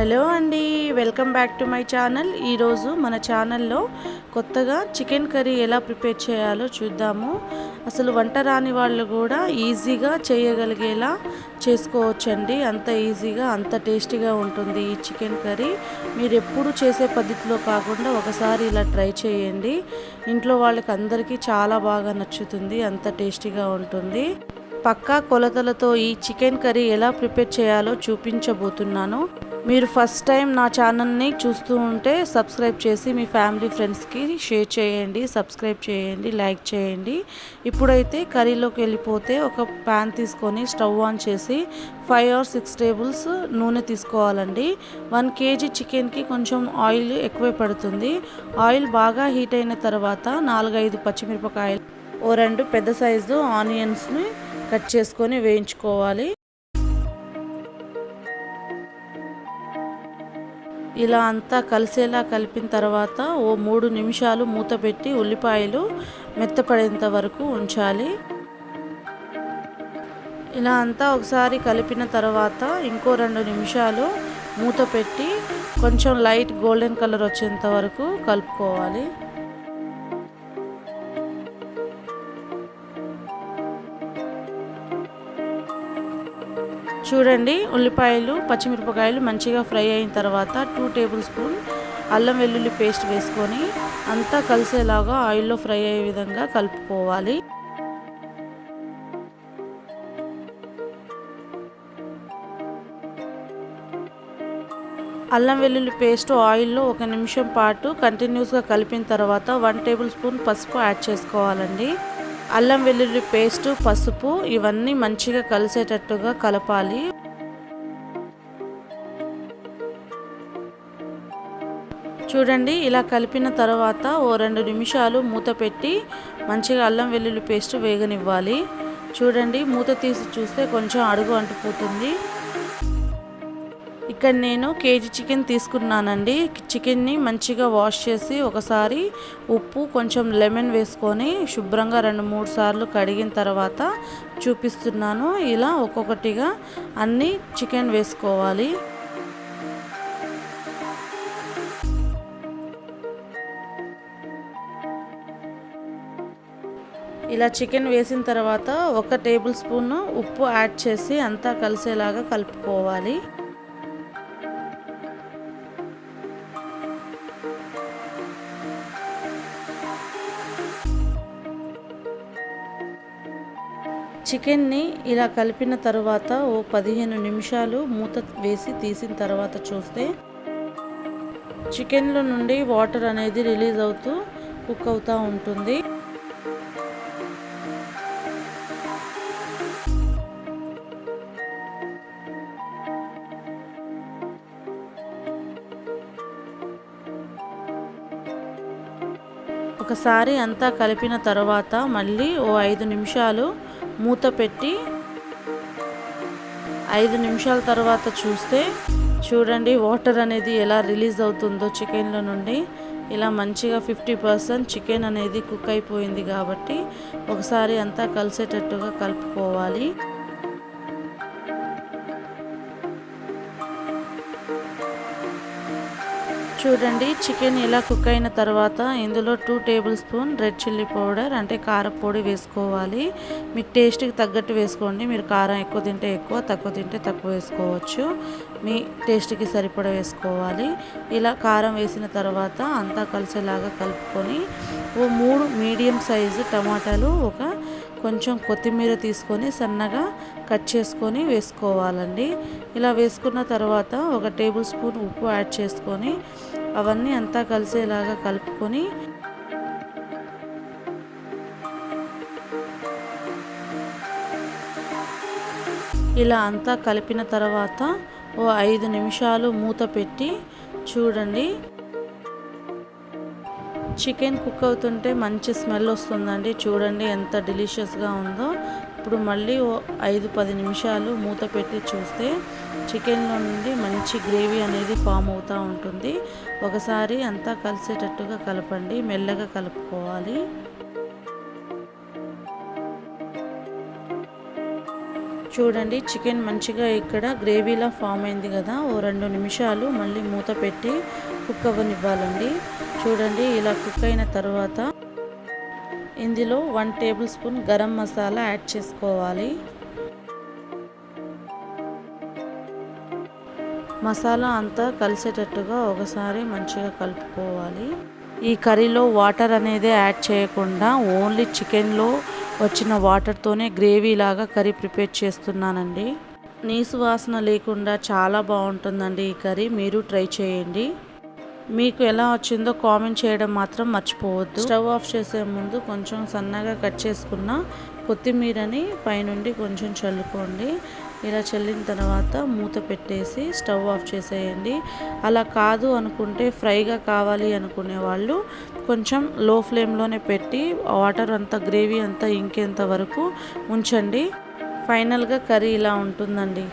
Hello అండి welcome back to my channel. ఈరోజు మన ఛానల్లో కొత్తగా చికెన్ కర్రీ ఎలా ప్రిపేర్ చేయాలో చూద్దాము. అసలు వంట రాని వాళ్ళు కూడా ఈజీగా చేయగలిగేలా చేసుకోవచ్చండి. అంత ఈజీగా అంత టేస్టీగా ఉంటుంది ఈ చికెన్ కర్రీ. మీరు ఎప్పుడు చేసే పద్ధతిలో కాకుండా ఒకసారి ఇలా ట్రై చేయండి. ఇంట్లో వాళ్ళకి అందరికీ చాలా బాగా నచ్చుతుంది అంత టేస్టీగా ఉంటుంది. పక్కా కొలతలతో ఈ చికెన్ కర్రీ ఎలా ప్రిపేర్ చేయాలో చూపించబోతున్నాను. మీరు ఫస్ట్ టైం నా ఛానల్ని చూస్తూ ఉంటే సబ్స్క్రైబ్ చేసి మీ ఫ్యామిలీ ఫ్రెండ్స్కి షేర్ చేయండి సబ్స్క్రైబ్ చేయండి లైక్ చేయండి. ఇప్పుడైతే కర్రీలోకి వెళ్ళిపోతే ఒక ప్యాన్ తీసుకొని స్టవ్ ఆన్ చేసి ఫైవ్ ఆర్ సిక్స్ టేబుల్స్ నూనె తీసుకోవాలండి. వన్ కేజీ చికెన్కి కొంచెం ఆయిల్ ఎక్కువే పడుతుంది. ఆయిల్ బాగా హీట్ అయిన తర్వాత నాలుగైదు పచ్చిమిరపకాయలు ఓ రెండు పెద్ద సైజు ఆనియన్స్ని కట్ చేసుకొని వేయించుకోవాలి. ఇలా అంతా కలిసేలా కలిపిన తర్వాత ఓ మూడు నిమిషాలు మూత పెట్టి ఉల్లిపాయలు మెత్తపడేంత వరకు ఉంచాలి. ఇలా అంతా ఒకసారి కలిపిన తర్వాత ఇంకో రెండు నిమిషాలు మూత పెట్టి కొంచెం లైట్ గోల్డెన్ కలర్ వచ్చేంత వరకు కలుపుకోవాలి. చూడండి ఉల్లిపాయలు పచ్చిమిరపకాయలు మంచిగా ఫ్రై అయిన తర్వాత టూ టేబుల్ స్పూన్ అల్లం వెల్లుల్లి పేస్ట్ వేసుకొని అంతా కలిసేలాగా ఆయిల్లో ఫ్రై అయ్యే విధంగా కలుపుకోవాలి. అల్లం వెల్లుల్లి పేస్ట్ ఆయిల్లో ఒక నిమిషం పాటు కంటిన్యూస్గా కలిపిన తర్వాత వన్ టేబుల్ స్పూన్ పసుపు యాడ్ చేసుకోవాలండి. అల్లం వెల్లుల్లి పేస్ట్ పసుపు ఇవన్నీ మంచిగా కలిసేటట్టుగా కలపాలి. చూడండి ఇలా కలిపిన తర్వాత ఓ రెండు నిమిషాలు మూత పెట్టి మంచిగా అల్లం వెల్లుల్లి పేస్ట్ వేగనివ్వాలి. చూడండి మూత తీసి చూస్తే కొంచెం అడుగు అంటుపోతుంది ఇక్కడ నేను కేజీ చికెన్ తీసుకున్నానండి. చికెన్ని మంచిగా వాష్ చేసి ఒకసారి ఉప్పు కొంచెం లెమన్ వేసుకొని శుభ్రంగా రెండు మూడు సార్లు కడిగిన తర్వాత చూపిస్తున్నాను. ఇలా ఒక్కొక్కటిగా అన్ని చికెన్ వేసుకోవాలి. ఇలా చికెన్ వేసిన తర్వాత ఒక టేబుల్ స్పూన్ ఉప్పు యాడ్ చేసి అంతా కలిసేలాగా కలుపుకోవాలి. చికెన్ని ఇలా కలిపిన తర్వాత ఓ పదిహేను నిమిషాలు మూత వేసి తీసిన తర్వాత చూస్తే చికెన్లో నుండి వాటర్ అనేది రిలీజ్ అవుతూ కుక్ అవుతూ ఉంటుంది. ఒకసారి అంతా కలిపిన తర్వాత మళ్ళీ ఓ ఐదు నిమిషాలు మూత పెట్టి ఐదు నిమిషాల తర్వాత చూస్తే చూడండి వాటర్ అనేది ఎలా రిలీజ్ అవుతుందో చికెన్లో నుండి. ఇలా మంచిగా ఫిఫ్టీ పర్సెంట్ చికెన్ అనేది కుక్ అయిపోయింది కాబట్టి ఒకసారి అంతా కలిసేటట్టుగా కలుపుకోవాలి. చూడండి చికెన్ ఇలా కుక్ అయిన తర్వాత ఇందులో two table spoon red chilli powder అంటే కారపొడి వేసుకోవాలి. మీకు టేస్ట్కి తగ్గట్టు వేసుకోండి. మీరు కారం ఎక్కువ తింటే ఎక్కువ తక్కువ తింటే తక్కువ వేసుకోవచ్చు. మీ టేస్ట్కి సరిపడా వేసుకోవాలి. ఇలా కారం వేసిన తర్వాత అంతా కలిసేలాగా కలుపుకొని ఓ మూడు మీడియం సైజు టమాటాలు ఒక కొంచెం కొత్తిమీర తీసుకొని సన్నగా కట్ చేసుకొని వేసుకోవాలండి. ఇలా వేసుకున్న తర్వాత ఒక టేబుల్ స్పూన్ ఉప్పు యాడ్ చేసుకొని అవన్నీ అంతా కలిసేలాగా కలుపుకొని ఇలా అంతా కలిపిన తర్వాత ఓ ఐదు నిమిషాలు మూత పెట్టి చూడండి. చికెన్ కుక్ అవుతుంటే మంచి స్మెల్ వస్తుందండి. చూడండి ఎంత డెలిషియస్గా ఉందో. ఇప్పుడు మళ్ళీ ఐదు పది నిమిషాలు మూత పెట్టి చూస్తే చికెన్లో నుండి మంచి గ్రేవీ అనేది ఫామ్ అవుతూ ఉంటుంది. ఒకసారి అంతా కలిసేటట్టుగా కలపండి మెల్లగా కలుపుకోవాలి. చూడండి చికెన్ మంచిగా ఇక్కడ గ్రేవీలా ఫామ్ అయింది కదా. ఓ రెండు నిమిషాలు మళ్ళీ మూత పెట్టి కుక్ అవ్వనివ్వాలండి. చూడండి ఇలా కుక్ అయిన తర్వాత ఇందులో one table spoon garam masala add చేసుకోవాలి. మసాలా అంతా కలిసేటట్టుగా ఒకసారి మంచిగా కలుపుకోవాలి. ఈ కర్రీలో వాటర్ అనేది యాడ్ చేయకుండా ఓన్లీ చికెన్లో వచ్చిన వాటర్తోనే గ్రేవీ లాగా కర్రీ ప్రిపేర్ చేస్తున్నానండి. నీసు వాసన లేకుండా చాలా బాగుంటుందండి ఈ కర్రీ. మీరు ట్రై చేయండి. మీకు ఎలా వచ్చిందో కామెంట్ చేయడం మాత్రం మర్చిపోవద్దు. స్టవ్ ఆఫ్ చేసే ముందు కొంచెం సన్నగా కట్ చేసుకున్న కొత్తిమీరని పైనుండి కొంచెం చల్లుకోండి. ఇలా చల్లిన తర్వాత మూత పెట్టేసి స్టవ్ ఆఫ్ చేసేయండి. అలా కాదు అనుకుంటే ఫ్రైగా కావాలి అనుకునే వాళ్ళు కొంచెం లో ఫ్లేమ్లోనే పెట్టి వాటర్ అంతా గ్రేవీ అంతా ఇంకేంత వరకు ఉంచండి. ఫైనల్గా కర్రీ ఇలా ఉంటుందండి.